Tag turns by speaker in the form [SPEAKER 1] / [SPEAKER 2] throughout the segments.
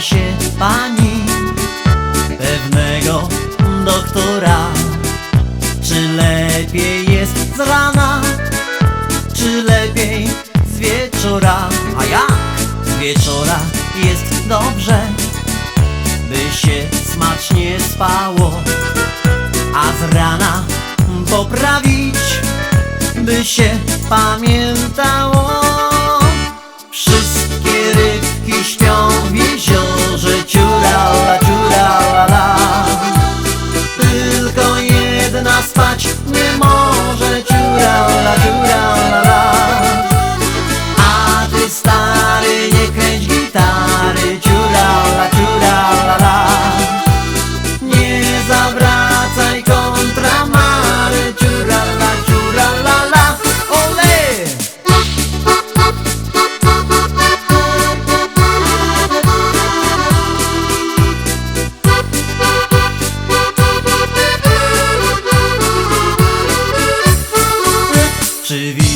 [SPEAKER 1] Się pani pewnego doktora. Czy lepiej jest z rana, czy lepiej z wieczora? A jak z wieczora jest dobrze, by się smacznie spało? A z rana poprawić, by się pamiętało?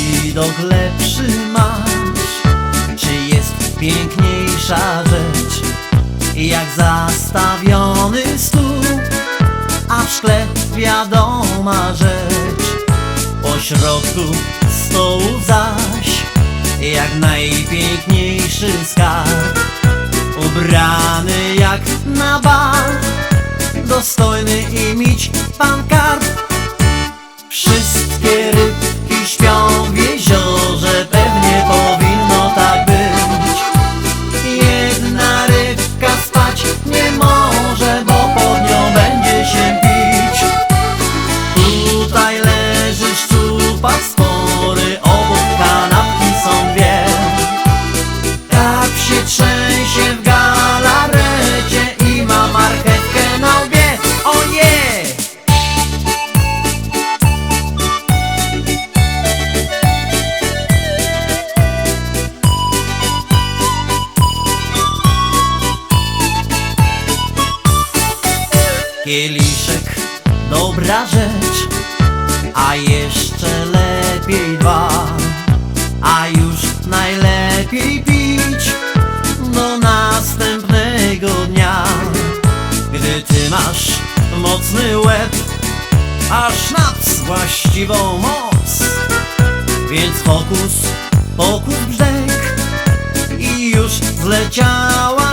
[SPEAKER 1] Widok lepszy masz? Czy jest piękniejsza rzecz? Jak zastawiony stół A w szkle wiadoma rzecz Po środku stołu zaś Jak najpiękniejszy skarb Ubrany jak na bal Dostojny i Kieliszek, dobra rzecz, a jeszcze lepiej dwa, a już najlepiej pić do następnego dnia. Gdy ty masz mocny łeb, a sznaps właściwą moc, więc hokus, pokus brzeg i już zleciała